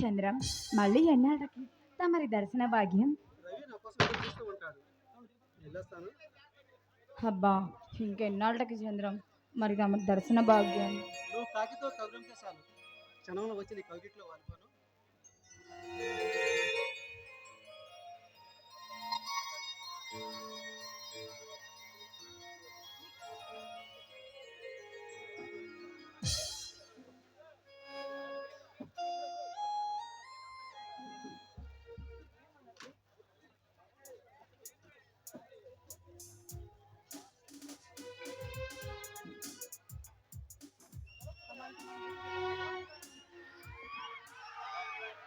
చంద్రం మళ్ళీ ఎన్నాళ్ళకి? తమరి దర్శన భాగ్యం అబ్బా ఇంకెన్నాళ్ళకి చంద్రం? మరి తమరి దర్శన భాగ్యం నువ్వు కాకితో కబురంటే చాలు. క్షణంలో వచ్చి నీ కవిగిట్లో వాలిపోను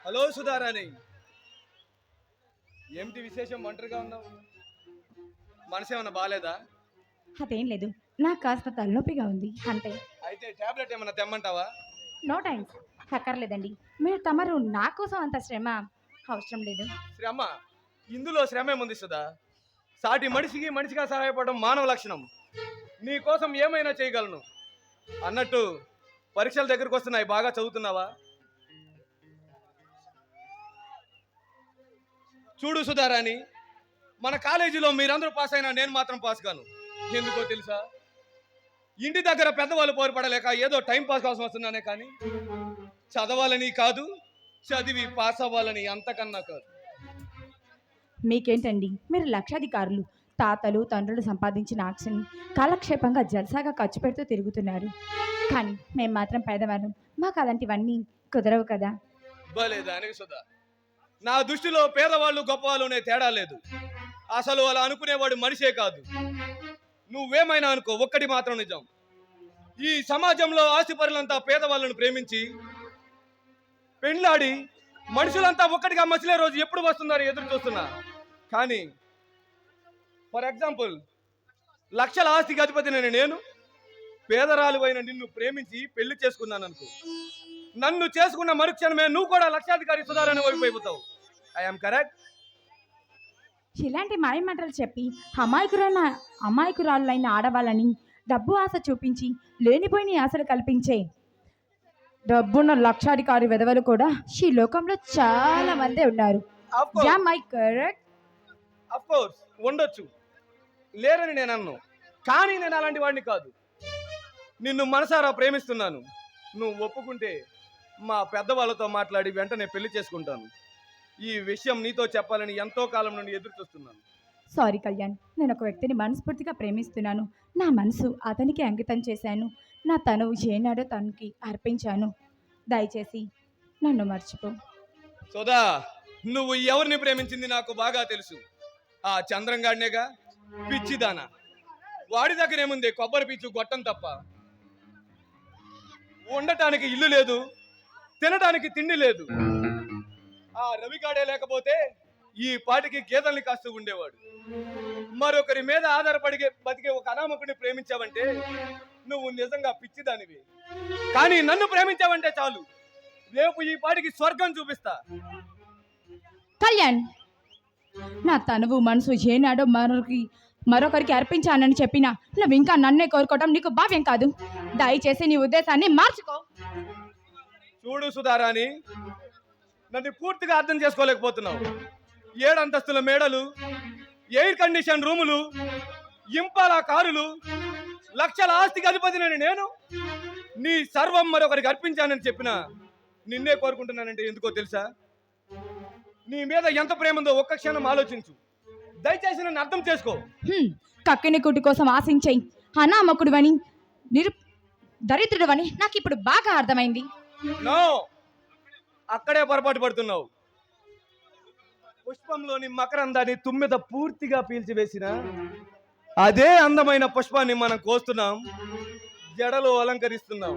హలో సుధారాణి. ఏమిటి విశేషం? ఒంటరిగా ఉన్నావు? మనసు ఏమన్నా బాగాలేదా అదేం లేదు. నాకు కాస్త తలనొప్పిగా ఉంది. అంతే. అయితే టాబ్లెట్ ఏమన్నా తెమ్మంటావా? నో టైమ్స్ అక్కర్లేదండి. మీరు తమరు నా కోసం అంత శ్రమ? అవసరం లేదు. శ్రమ? ఇందులో శ్రమ ఏముంది సుధా? సాటి మనిషికి మనిషిగా సహాయపడడం మానవ లక్షణం. నీ కోసం ఏమైనా చేయగలను. అన్నట్టు పరీక్షల దగ్గరకు వస్తున్నాయి. బాగా చదువుతున్నావా? చూడు సుధారాణి మన కాలేజీలో మీరందరూ పాస్ అయినా నేను మాత్రం పాస్ కాను. ఎందుకో తెలుసా? ఇంటి దగ్గర పెద్దవాళ్ళు పోరుపడలేక ఏదో టైం పాస్ కోసం వస్తున్నానే కానీ చదవాలని కాదు చదివి పాస్ అవ్వాలని అంతకన్నా కాదు. మీకేంటండి? మీరు లక్షాధికారులు తాతలు తండ్రులు సంపాదించిన ఆక్సిని కాలక్షేపంగా జల్సాగా ఖర్చు పెడుతూ తిరుగుతున్నారు. కానీ మేము మాత్రం పేదవాళ్ళం మాకు అలాంటివన్నీ కుదరవు కదా. భలే దానికి సుధా. నా దృష్టిలో పేదవాళ్ళు గొప్పవాళ్ళు అనే తేడా లేదు. అసలు అలా అనుకునేవాడు మనిషే కాదు. నువ్వేమైనా అనుకో ఒక్కటి మాత్రం నిజం. ఈ సమాజంలో ఆస్తిపరులంతా పేదవాళ్ళను ప్రేమించి పెండ్లాడి మనుషులంతా ఒక్కటిగా మసిలే రోజు ఎప్పుడు వస్తుందని ఎదురు చూస్తున్నా. కానీ ఫర్ ఎగ్జాంపుల్ లక్షల ఆస్తికి అధిపతిని నేను పేదరాలు అయిన నిన్ను ప్రేమించి పెళ్ళి చేసుకున్నాను అనుకో. నన్ను చేసుకున్న మరుక్షణమే నువ్వు కూడా లక్షాధికారి సుధారణ వైపు అయిపోతావు. ఐఎమ్ కరెక్ట్ ఇలాంటి మాయమాటలు చెప్పి అమాయకురాల అమాయకురాళ్ళైన ఆడవాళ్ళని డబ్బు ఆశ చూపించి లేనిపోయిన ఆశలు కల్పించే డబ్బున్న లక్షాధికారి విధవలు కూడా ఈ లోకంలో చాలా మంది ఉన్నారు. Yeah my correct of course ఉండొచ్చు. లేరని నేను అన్ను. కానీ నేను అలాంటి వాడిని కాదు. నిన్ను మనసారా ప్రేమిస్తున్నాను. నువ్వు ఒప్పుకుంటే మా పెద్దవాళ్ళతో మాట్లాడి వెంటనే పెళ్ళి చేసుకుంటాను. ఈ విషయం నీతో చెప్పాలని ఎంతో కాలం నుండి ఎదురు చూస్తున్నాను. సారీ కళ్యాణ్ నేను ఒక వ్యక్తిని మనస్ఫూర్తిగా ప్రేమిస్తున్నాను. నా మనసు అతనికి అంకితం చేశాను. నా తనువు ఏనాడో తనకి అర్పించాను. దయచేసి నన్ను మర్చిపో. సోదా నువ్వు ఎవరిని ప్రేమించింది నాకు బాగా తెలుసు. ఆ చంద్రంగాడినేగా పిచ్చిదానా. వాడి దగ్గర ఏముంది కొబ్బరి పిచ్చు గొట్టం తప్ప. ఉండటానికి ఇల్లు లేదు తినడానికి తిండి లేదు. ఆ రవిగాడే లేకపోతే ఈ పాటికి గేదెల్ని కాస్తూ ఉండేవాడు. మరొకరి మీద ఆధారపడి బతికే ఒక అనామకుడిని ప్రేమించావంటే నువ్వు నిజంగా పిచ్చిదానివి. కానీ నన్ను ప్రేమించావంటే చాలు. రేపు ఈ పాటికి స్వర్గం చూపిస్తా. కళ్యాణ్ నా తనువు మనసు ఏనాడో మరొకరికి మరొకరికి అర్పించానని చెప్పినా నువ్వు ఇంకా నన్నే కోరుకోవటం నీకు భావ్యం కాదు. దయచేసి నీ ఉద్దేశాన్ని మార్చుకో. చూడు సుధారాణి నన్ను పూర్తిగా అర్థం చేసుకోలేకపోతున్నావు. ఏడంతస్తుల మేడలు ఎయిర్ కండిషన్ రూములు ఇంపాల కారులు లక్షల ఆస్తికి అధిపతినని నేను నీ సర్వం మరొకరికి అర్పించానని చెప్పిన నిన్నే కోరుకుంటున్నానంటే ఎందుకో తెలుసా? నీ మీద ఎంత ప్రేమ ఉందో ఒక్క క్షణం ఆలోచించు. దయచేసి నన్ను అర్థం చేసుకో. కక్కిని కుటి కోసం ఆశించేయి. అనామకుడువని నిరు దరిద్రుడువని నాకు ఇప్పుడు బాగా అర్థమైంది. నో! అక్కడే పొరపాటు పడుతున్నావు. పుష్పంలోని మకరందాన్ని తుమ్మెద పూర్తిగా పీల్చివేసిన అదే అందమైన పుష్పాన్ని మనం కోస్తున్నాం జడలో అలంకరిస్తున్నాం.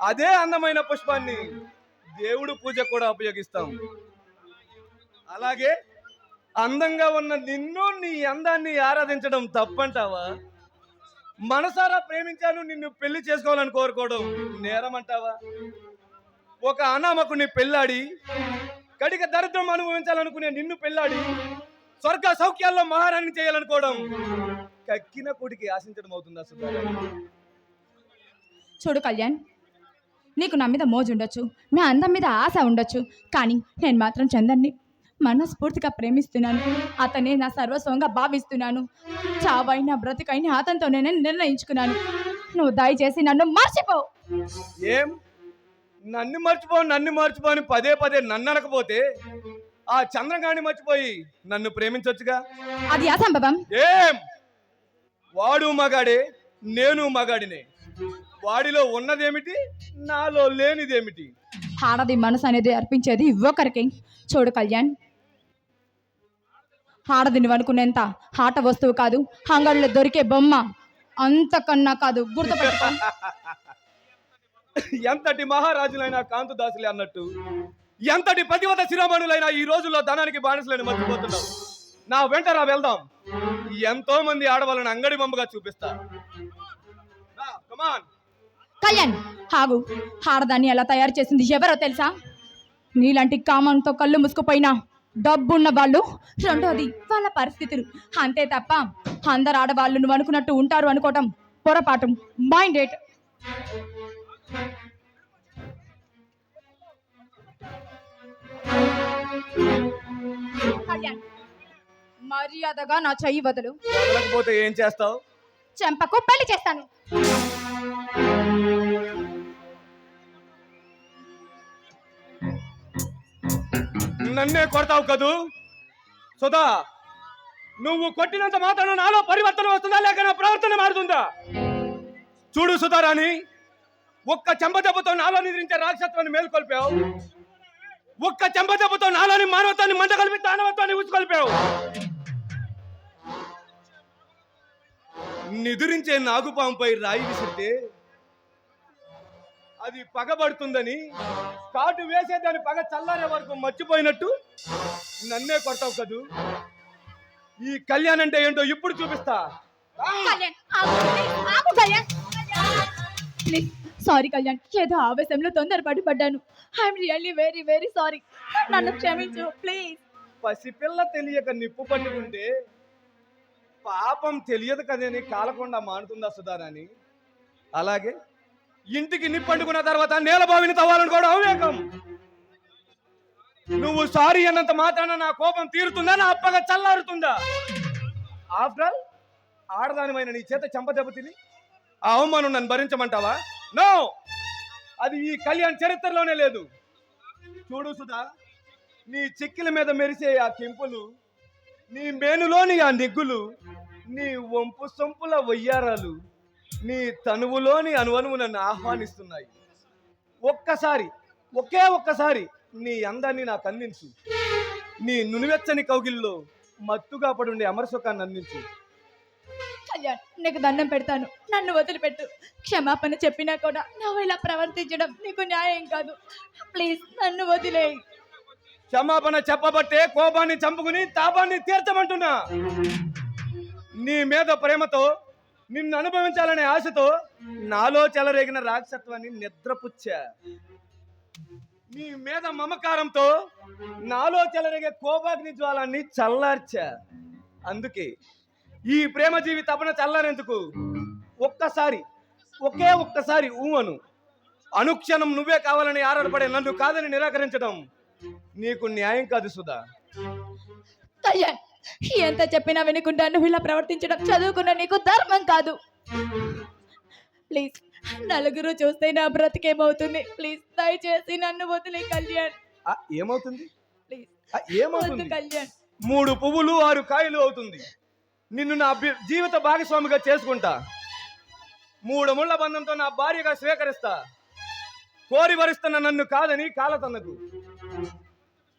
అదే అందమైన పుష్పాన్ని దేవుడు పూజ కూడా ఉపయోగిస్తాం. అలాగే అందంగా ఉన్న నిన్ను నీ అందాన్ని ఆరాధించడం తప్పంటావా? మనసారా ప్రేమించాను నిన్ను పెళ్ళి చేసుకోవాలని కోరుకోవడం నేరం అంటావా ఒక అనామకుని పెళ్ళాడి కడిక దరిద్రం అనుభవించాలనుకునే నిన్ను పెళ్ళాడి స్వర్గ సౌఖ్యాల్లో మహారాణి చేయాలనుకోవడం కక్కిన కొడికి ఆశించడం అవుతుందా సుధారాణి చూడు కళ్యాణ్ నీకు నా మీద మోజు ఉండొచ్చు నా అందం మీద ఆశ ఉండొచ్చు కానీ నేను మాత్రం చందన్ని మనస్ఫూర్తిగా ప్రేమిస్తున్నాను. అతనే నా సర్వస్వంగా భావిస్తున్నాను. చావైనా బ్రతికైనా అతనితో నేను నిర్ణయించుకున్నాను. నువ్వు దయచేసి నన్ను మర్చిపో. ఏం? నన్ను మర్చిపో నన్ను మర్చిపో అని పదే పదే నన్ను అనకపోతే ఆ చంద్రగాన్ని మర్చిపోయి నన్ను ప్రేమించొచ్చుగా? అది అసంభవం ఏం? వాడు మగాడే నేను మగాడినే. వాడిలో ఉన్నదేమిటి? నాలో లేనిదేమిటి? ఆడది మనసు అనేది అర్పించేది ఒకరికి చూడు కళ్యాణ్. ఆడది నువ్వు అనుకునేంత ఆట వస్తువు కాదు హంగడిలో దొరికే బొమ్మ. అంతకన్నా కాదు గుర్తుపెట్టుకో. ఎంతటి మహారాజులైన కాంతదాసులే అన్నట్టు. ఎంతటి పతివత శిరోమణులైనా ఈ రోజుల్లో ధనానికి బానిసలని మర్చిపోతున్నావు నా వెంట రా వెళ్దాం. ఎంతో మంది ఆడవాళ్ళని అంగడి బొమ్మగా చూపిస్తా. కళ్యాణ్ హాగు హారదాన్ని ఎలా తయారు చేసింది ఎవరో తెలుసా? నీలాంటి కామంతో కళ్ళు మూసుకుపోయినా డబ్బున్న వాళ్ళు రెండోది వాళ్ళ పరిస్థితులు. అంతే తప్ప అందరు ఆడవాళ్ళు నువ్వు అనుకున్నట్టు ఉంటారు అనుకోవటం పొరపాటు. మైండ్ ఎట్ కళ్యాణ్ మర్యాదగా నా చెయ్యి వదులు. వదలకపోతే ఏం చేస్తావు? చెంపకు పెళ్ళి చేస్తాను. నన్నే కొడతావు కదూ? సుధా నువ్వు కొట్టినంత మాత్రం నాలో పరివర్తన వస్తుందా? లేక నా ప్రవర్తన మారుతుందా? చూడు సుధారాణి ఒక్క చెంపదెబ్బతో నాలో నిద్రించే రాక్షసత్వాన్ని మేల్కొల్పావు. ఒక్క చెంపదెబ్బతో నాలోని మానవత్వాన్ని మంట కలిపి దానవత్వాన్ని ఉచ్చుకొల్పావు నిదురించే నాగుపాంపై రాయి విసిరితే అది పగబడుతుందని కాటు వేసే దాని పగ చల్లారే వరకు మర్చిపోయినట్టు నన్నే కొడతావు కదూ. ఈ కళ్యాణ్ అంటే ఏంటో ఇప్పుడు చూపిస్తా. కళ్యాణ్ ఆగు కళ్యాణ్ ప్లీజ్ సారీ కళ్యాణ్ ఏదో ఆవేశంలో తొందరపడి పడ్డాను. I'm really very very sorry నన్ను క్షమించు ప్లీజ్ పసిపిల్ల తెలియక నిప్పు పట్టుకుంటే పాపం తెలియదు కదని కాలకుండా మానుతుందా సుధారాని అలాగే ఇంటికి నిప్పు పండుకున్న తర్వాత నేల బావిని తవ్వాలనుకోవడం అవివేకం. నువ్వు సారీ అన్నంత మాత్రాన నా కోపం తీరుతుందా నా అప్పగా చల్లారుతుందా? ఆఫ్టర్ ఆల్ ఆడదానిమైన నీ చేత చెంప దెబ్బతిని ఆ అవమానం నన్ను భరించమంటావా? నో! అది ఈ కళ్యాణ్ చరిత్రలోనే లేదు. చూడు సుధా నీ చిక్కిల మీద మెరిసే ఆ కెంపులు నీ మేనులోని ఆ నిగ్గులు నీ వంపు సొంపుల వయ్యారాలు నీ తనువులోని అనువనువు నన్ను ఆహ్వానిస్తున్నాయి. ఒక్కసారి ఒకే ఒక్కసారి నీ అందాన్ని నాకు అందించు. నీ నునివెచ్చని కౌగిల్లో మత్తుగా పడుండే అమరసుఖాన్ని అందించు. కళ్యాణ్ నీకు దండం పెడతాను. నన్ను వదిలిపెట్టు. క్షమాపణ చెప్పినా కూడా నువ్వు ఇలా ప్రవర్తించడం నీకు న్యాయం కాదు. ప్లీజ్ నన్ను వదిలే క్షమాపణ చెప్పబట్టే కోపాన్ని చంపుకుని తాపాన్ని తీర్చమంటున్నా. నీ మీద ప్రేమతో నిన్ను అనుభవించాలనే ఆశతో నాలో చెలరేగిన రాక్షసత్వాన్ని నిద్రపుచ్చా. నీ మీద మమకారంతో నాలో చెలరేగే కోపాగ్ని జ్వాలాన్ని చల్లార్చా. అందుకే ఈ ప్రేమ జీవి తపన చల్లారెందుకు ఒక్కసారి ఒకే ఒక్కసారి ఊహను అనుక్షణం నువ్వే కావాలని ఆరాటపడే నన్ను కాదని నిరాకరించడం నీకు న్యాయం కాదు సుధా. ఎంత చెప్పినా వినకుండా నువ్వు ఇలా ప్రవర్తించడం చదువుకున్న నీకు ధర్మం కాదు. ప్లీజ్ నలుగురు చూస్తే నా బ్రతికేమవుతుంది ప్లీజ్ దయచేసి నన్ను వదిలే కళ్యాణ్. ఏమవుతుంది? ప్లీజ్ ఏమవుతుంది? కళ్యాణ్. మూడు పువ్వులు ఆరు కాయలు అవుతుంది. నిన్ను నా జీవిత భాగస్వామిగా చేసుకుంటా. మూడు ముళ్ళ బంధంతో నా భార్యగా స్వీకరిస్తా. కోరి వరిస్తున్న నన్ను కాదని కాలతన్నకు.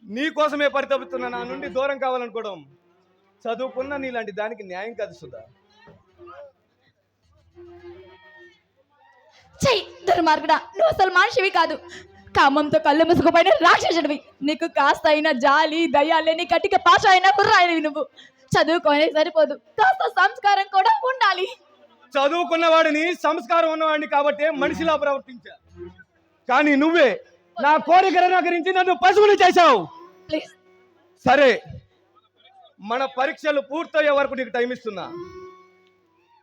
నీ కోసమే పరితపిస్తున్న నా నుండి దూరం కావాలనుకోవడం. చదువుకున్న నీలాంటి దానికి న్యాయం కాదు సుధా. చెయ్యి దుర్మార్గుడా. నువ్వు అసలు మనిషివి కాదు. కామంతో కళ్ళు ముసుకుపోయిన రాక్షసుడివి. నీకు కాస్త అయినా జాలి దయ లేని కటిక పాష అయినా కుర్రాయినవి నువ్వు. చదువుకోనే సరిపోదు. కాస్త సంస్కారం కూడా ఉండాలి. చదువుకున్న వాడిని సంస్కారం ఉన్నవాడిని కాబట్టి మనిషిలా ప్రవర్తించా. కానీ నువ్వే నా కోరిక నిరాకరించి నన్ను పశువుని చేశావు. ప్లీజ్. సరే మన పరీక్షలు పూర్తయ్యే వరకు నీకు టైం ఇస్తున్నా.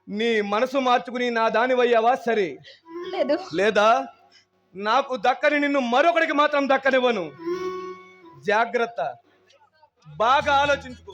నీ మనసు మార్చుకుని నా దానివయ్యావా? సరే. లేదు. లేదా? నాకు దక్కని నిన్ను మరొకడికి మాత్రం దక్కనివ్వను. జాగ్రత్త. బాగా ఆలోచించుకో.